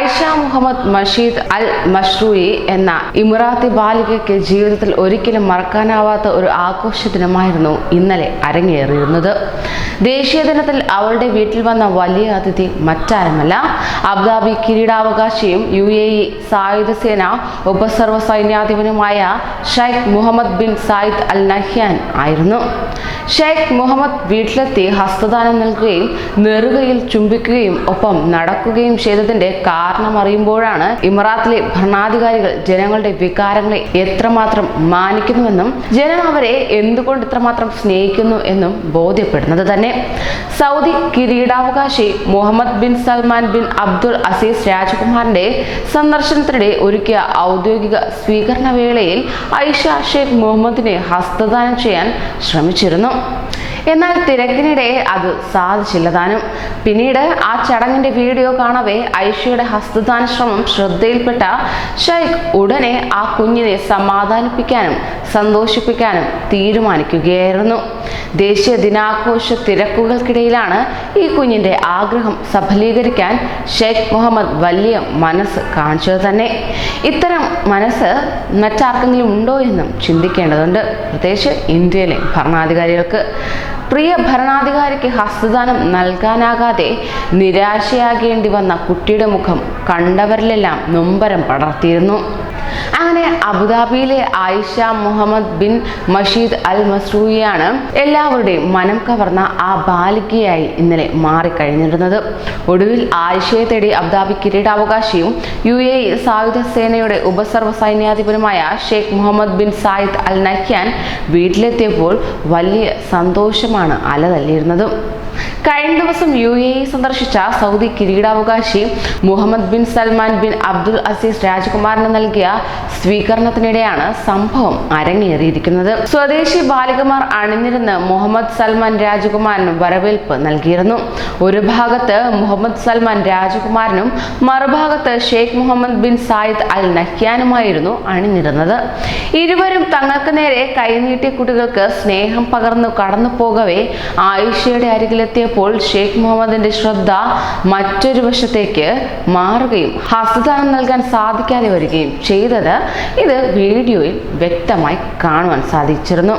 ഐഷ മുഹമ്മദ് മഷീദ് അൽ മഷ്റൂയി എന്ന ഇമുറാത്തി ബാലികയ്ക്ക് ജീവിതത്തിൽ ഒരിക്കലും മറക്കാനാവാത്ത ഒരു ആഘോഷ ദിനമായിരുന്നു ഇന്നലെ അരങ്ങേറിയിരുന്നത്. ദേശീയ ദിനത്തിൽ അവളുടെ വീട്ടിൽ വന്ന വലിയ അതിഥി മറ്റാരുമല്ല. അബുദാബി കിരീടാവകാശിയും യു എ ഇ സായുധ സേന ഉപസർവ സൈന്യാധിപനുമായ Sheikh Mohammed bin Zayed Al Nahyan ആയിരുന്നു. ഷെയ്ഖ് മുഹമ്മദ് വീട്ടിലെത്തി ഹസ്തദാനം നൽകുകയും നെറുകയിൽ ചുംബിക്കുകയും ഒപ്പം നടക്കുകയും ചെയ്തതിന്റെ കാരണം അറിയുമ്പോഴാണ് ഇമറാത്തിലെ ഭരണാധികാരികൾ ജനങ്ങളുടെ വികാരങ്ങളെ എത്രമാത്രം മാനിക്കുന്നുവെന്നും ജനം അവരെ എന്തുകൊണ്ട് ഇത്രമാത്രം സ്നേഹിക്കുന്നു എന്നും ബോധ്യപ്പെടുന്നത് തന്നെ. സൗദി കിരീടാവകാശി Mohammed bin Salman bin Abdul Aziz രാജകുമാറിന്റെ സന്ദർശനത്തിനിടെ ഒരുക്കിയ ഔദ്യോഗിക സ്വീകരണ വേളയിൽ ഐഷ ഷെയ്ഖ് മുഹമ്മദിനെ ഹസ്തദാനം ചെയ്യാൻ ശ്രമിച്ചിരുന്നു. എന്നാൽ തിരക്കിനിടെ അത് സാധിച്ചില്ല താനും പിന്നീട് ആ ചടങ്ങിന്റെ വീഡിയോ കാണവേ ഐഷയുടെ ഹസ്തദാന ശ്രമം ശ്രദ്ധയിൽപ്പെട്ട ഷൈഖ് ഉടനെ ആ കുഞ്ഞിനെ സമാധാനിപ്പിക്കാനും സന്തോഷിപ്പിക്കാനും തീരുമാനിക്കുകയായിരുന്നു. ദേശീയ ദിനാഘോഷ തിരക്കുകൾക്കിടയിലാണ് ഈ കുഞ്ഞിന്റെ ആഗ്രഹം സഫലീകരിക്കാൻ ഷെയ്ഖ് മുഹമ്മദ് വലിയ മനസ്സ് കാണിച്ചത് തന്നെ. ഇത്തരം മനസ്സ് മറ്റാർക്കെങ്കിലും ഉണ്ടോ എന്നും ചിന്തിക്കേണ്ടതുണ്ട്. പ്രത്യേകിച്ച് ഇന്ത്യയിലെ ഭരണാധികാരികൾക്ക്. പ്രിയ ഭരണാധികാരിക്ക് ഹസ്തദാനം നൽകാനാകാതെ നിരാശയാകേണ്ടി വന്ന കുട്ടിയുടെ മുഖം കണ്ടവരിലെല്ലാം നൊമ്പരം പടർത്തിയിരുന്നു. അങ്ങനെ അബുദാബിയിലെ Aisha Mohammed bin Mashid Al മസ്രൂയിയാണ് എല്ലാവരുടെയും മനം കവർന്ന ആ ബാലികയായി ഇന്നലെ മാറിക്കഴിഞ്ഞിരുന്നത്. ഒടുവിൽ ആയിഷയെ തേടി അബുദാബി കിരീടാവകാശിയും യു എ സായുധ സേനയുടെ ഉപസർവ സൈന്യാധിപനുമായ Sheikh Mohammed bin Zayed Al Nahyan വീട്ടിലെത്തിയപ്പോൾ വലിയ സന്തോഷമാണ് അലതല്ലിയിരുന്നത്. കഴിഞ്ഞ ദിവസം യു എ സന്ദർശിച്ച സൗദി കിരീടാവകാശി Mohammed bin Salman bin Abdul Aziz രാജകുമാറിന് നൽകിയ സ്വീകരണത്തിനിടെയാണ് സംഭവം അരങ്ങേറിയിരിക്കുന്നത്. സ്വദേശി ബാലികമാർ അണിനിരുന്ന് മുഹമ്മദ് സൽമാൻ രാജകുമാരന് വരവേൽപ്പ് നൽകിയിരുന്നു. ഒരു ഭാഗത്ത് മുഹമ്മദ് സൽമാൻ രാജകുമാരനും മറുഭാഗത്ത് Sheikh Mohammed bin Zayed Al നഹ്യാനുമായിരുന്നു അണിനിരുന്നത്. ഇരുവരും തങ്ങൾക്ക് നേരെ കൈനീട്ടിയ കുട്ടികൾക്ക് സ്നേഹം പകർന്നു കടന്നു പോകവേ ആയിഷയുടെ അരികിലെത്തിയപ്പോൾ ഷെയ്ഖ് മുഹമ്മദിന്റെ ശ്രദ്ധ മറ്റൊരു വശത്തേക്ക് മാറുകയും ഹസ്തദാനം നൽകാൻ സാധിക്കാതെ വരികയും ചെയ്തത് ഇത് വീഡിയോയിൽ വ്യക്തമായി കാണുവാൻ സാധിച്ചിരുന്നു.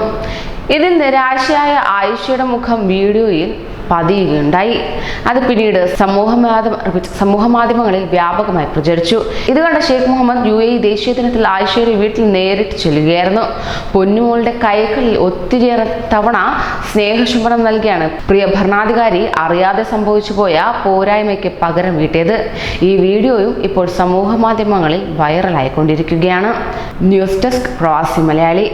ഇതിൽ നിരാശയായ ആയിഷയുടെ മുഖം വീഡിയോയിൽ പതിയുകയുണ്ടായി. അത് പിന്നീട് സമൂഹ മാധ്യമ സമൂഹ മാധ്യമങ്ങളിൽ വ്യാപകമായി പ്രചരിച്ചു. ഇത് കണ്ട ഷെയ്ഖ് മുഹമ്മദ് യു എ ദേശീയ ദിനത്തിൽ ആയിഷയുടെ വീട്ടിൽ നേരിട്ട് ചെല്ലുകയായിരുന്നു. പൊന്നുമോളുടെ കൈകളിൽ ഒത്തിരിയേറെ തവണ സ്നേഹശുംബനം നൽകിയാണ് പ്രിയ ഭരണാധികാരി അറിയാതെ സംഭവിച്ചു പോയ പോരായ്മയ്ക്ക് പകരം വീട്ടിയത്. ഈ വീഡിയോയും ഇപ്പോൾ സമൂഹ മാധ്യമങ്ങളിൽ വൈറലായിക്കൊണ്ടിരിക്കുകയാണ്. ന്യൂസ് ഡെസ്ക് പ്രവാസി മലയാളി.